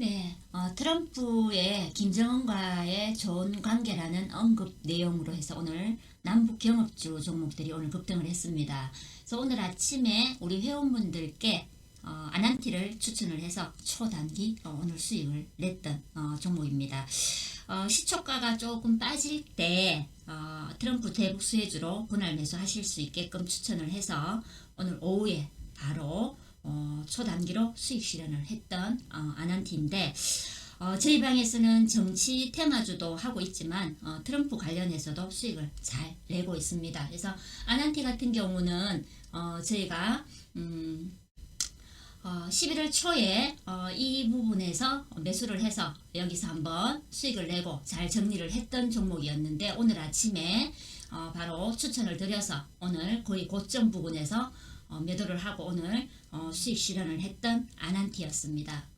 네, 어, 트럼프의 김정은과의 좋은 관계라는 언급 내용으로 해서 오늘 남북 경업주 종목들이 오늘 급등을 했습니다. 그래서 오늘 아침에 우리 회원분들께 어, 아난티를 추천을 해서 초단기 어, 오늘 수익을 냈던 어, 종목입니다. 어, 시초가가 조금 빠질 때 어, 트럼프 대북 수혜주로 분할 매수하실 수 있게끔 추천을 해서 오늘 오후에 초단기로 수익 실현을 했던 어, 아난티인데 어, 저희 방에서는 정치 테마주도 하고 있지만 어, 트럼프 관련해서도 수익을 잘 내고 있습니다. 그래서 아난티 같은 경우는 어, 저희가 음, 어, 11월 초에 어, 이 부분에서 매수를 해서 여기서 한번 수익을 내고 잘 정리를 했던 종목이었는데 오늘 아침에 어, 바로 추천을 드려서 오늘 거의 고점 부분에서 어, 매도를 하고 오늘 어, 수익 실현을 했던 아난티였습니다.